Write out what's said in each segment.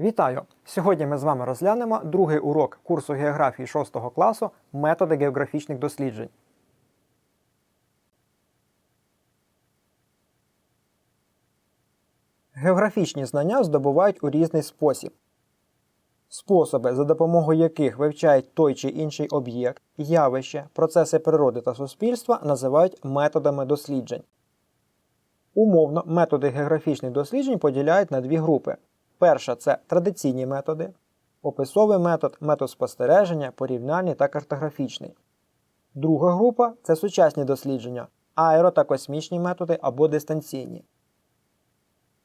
Вітаю! Сьогодні ми з вами розглянемо другий урок курсу географії 6 класу Методи географічних досліджень. Географічні знання здобувають у різний спосіб. Способи, за допомогою яких вивчають той чи інший об'єкт, явище, процеси природи та суспільства, називають методами досліджень. Умовно, методи географічних досліджень поділяють на дві групи. Перша це традиційні методи, описовий метод, метод спостереження, порівняльний та картографічний. Друга група це сучасні дослідження, аеро та космічні методи або дистанційні.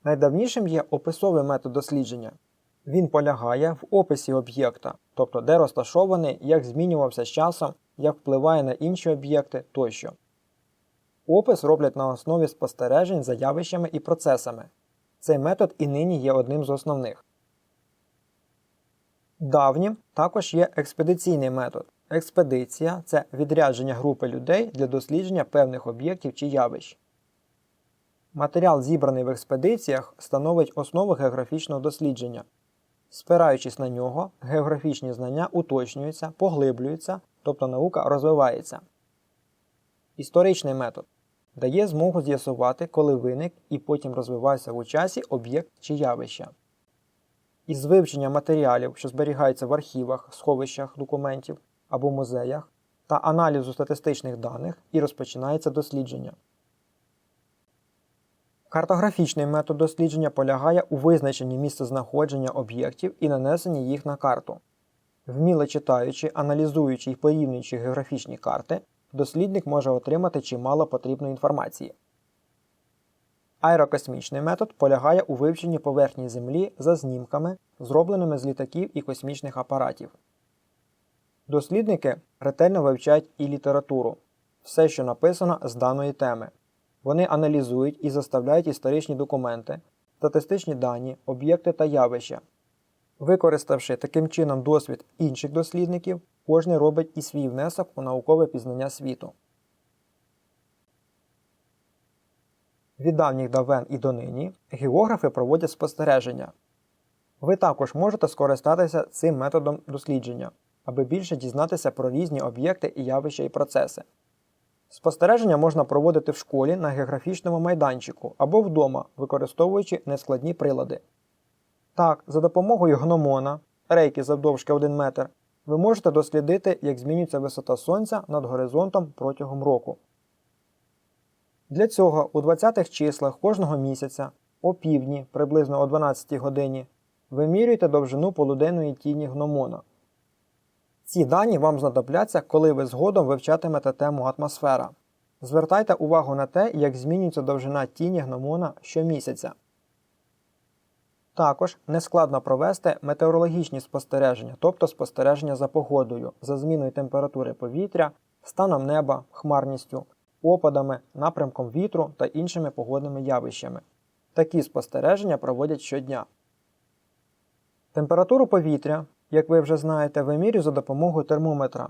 Найдавнішим є описовий метод дослідження. Він полягає в описі об'єкта, тобто де розташований, як змінювався з часом, як впливає на інші об'єкти тощо. Опис роблять на основі спостережень за явищами і процесами. Цей метод і нині є одним з основних. Давнім також є експедиційний метод. Експедиція це відрядження групи людей для дослідження певних об'єктів чи явищ. Матеріал, зібраний в експедиціях, становить основу географічного дослідження. Спираючись на нього, географічні знання уточнюються, поглиблюються, тобто наука розвивається. Історичний метод дає змогу з'ясувати, коли виник і потім розвивався у часі об'єкт чи явище. Із вивчення матеріалів, що зберігаються в архівах, сховищах документів або музеях, та аналізу статистичних даних і розпочинається дослідження. Картографічний метод дослідження полягає у визначенні місцезнаходження об'єктів і нанесенні їх на карту. Вміло читаючи, аналізуючи і порівнюючи географічні карти, дослідник може отримати чимало потрібної інформації. Аерокосмічний метод полягає у вивченні поверхні Землі за знімками, зробленими з літаків і космічних апаратів. Дослідники ретельно вивчають і літературу, все, що написано з даної теми. Вони аналізують і заставляють історичні документи, статистичні дані, об'єкти та явища. Використавши таким чином досвід інших дослідників, кожен робить і свій внесок у наукове пізнання світу. Від давніх давен і донині географи проводять спостереження. Ви також можете скористатися цим методом дослідження, аби більше дізнатися про різні об'єкти і явища і процеси. Спостереження можна проводити в школі на географічному майданчику або вдома, використовуючи нескладні прилади. Так, за допомогою гномона, рейки завдовжки 1 метр, ви можете дослідити, як змінюється висота Сонця над горизонтом протягом року. Для цього у 20-х числах кожного місяця о півдні, приблизно о 12 годині, вимірюйте довжину полуденної тіні гномона. Ці дані вам знадобляться, коли ви згодом вивчатимете тему атмосфера. Звертайте увагу на те, як змінюється довжина тіні гномона щомісяця. Також нескладно провести метеорологічні спостереження, тобто спостереження за погодою, за зміною температури повітря, станом неба, хмарністю, опадами, напрямком вітру та іншими погодними явищами. Такі спостереження проводять щодня. Температуру повітря, як ви вже знаєте, вимірюють за допомогою термометра.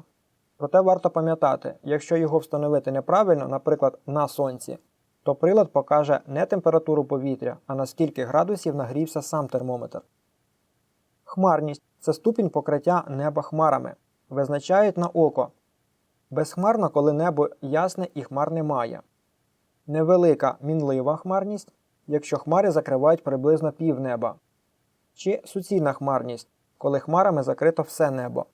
Проте варто пам'ятати, якщо його встановити неправильно, наприклад, на сонці, то прилад покаже не температуру повітря, а на скільки градусів нагрівся сам термометр. Хмарність це ступінь покриття неба хмарами. Визначають на око. Безхмарно, коли небо ясне і хмар немає. Невелика мінлива хмарність, якщо хмари закривають приблизно пів неба. Чи суцільна хмарність, коли хмарами закрито все небо.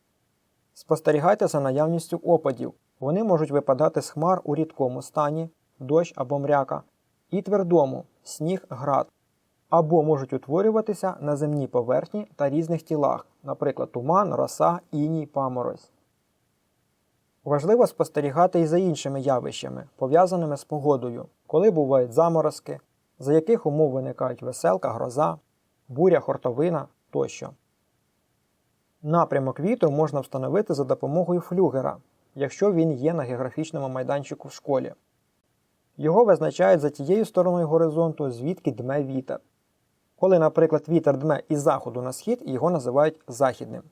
Спостерігайте за наявністю опадів. Вони можуть випадати з хмар у рідкому стані, дощ або мряка, і твердому сніг град, або можуть утворюватися на земній поверхні та різних тілах, наприклад, туман, роса, іній, паморозь. Важливо спостерігати і за іншими явищами, пов'язаними з погодою, коли бувають заморозки, за яких умов виникають веселка, гроза, буря, хортовина тощо. Напрямок вітру можна встановити за допомогою флюгера, якщо він є на географічному майданчику в школі. Його визначають за тією стороною горизонту, звідки дме вітер. Коли, наприклад, вітер дме із заходу на схід, його називають західним.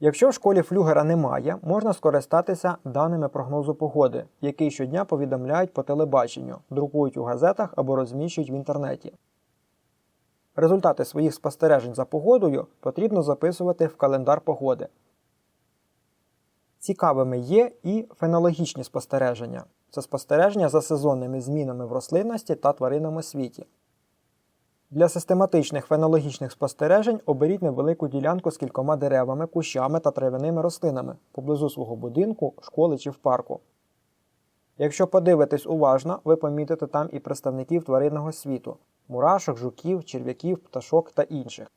Якщо в школі флюгера немає, можна скористатися даними прогнозу погоди, який щодня повідомляють по телебаченню, друкують у газетах або розміщують в інтернеті. Результати своїх спостережень за погодою потрібно записувати в календар погоди. Цікавими є і фенологічні спостереження. Це спостереження за сезонними змінами в рослинності та тваринному світі. Для систематичних фенологічних спостережень оберіть невелику ділянку з кількома деревами, кущами та трав'яними рослинами поблизу свого будинку, школи чи в парку. Якщо подивитесь уважно, ви помітите там і представників тваринного світу мурашок, жуків, черв'яків, пташок та інших.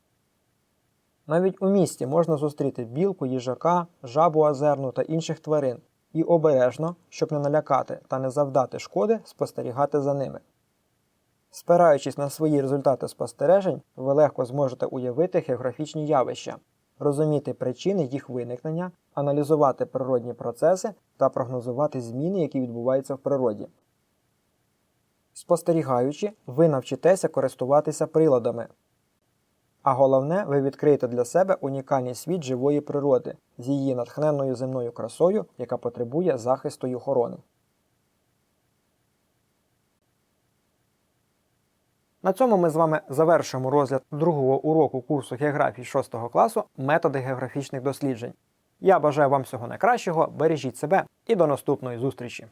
Навіть у місті можна зустріти білку, їжака, жабу озерну та інших тварин і обережно, щоб не налякати та не завдати шкоди, спостерігати за ними. Спираючись на свої результати спостережень, ви легко зможете уявити географічні явища, розуміти причини їх виникнення, аналізувати природні процеси та прогнозувати зміни, які відбуваються в природі. Спостерігаючи, ви навчитеся користуватися приладами. А головне, ви відкриєте для себе унікальний світ живої природи з її натхненною земною красою, яка потребує захисту й охорони. На цьому ми з вами завершуємо розгляд другого уроку курсу географії 6 класу Методи географічних досліджень. Я бажаю вам всього найкращого, бережіть себе і до наступної зустрічі!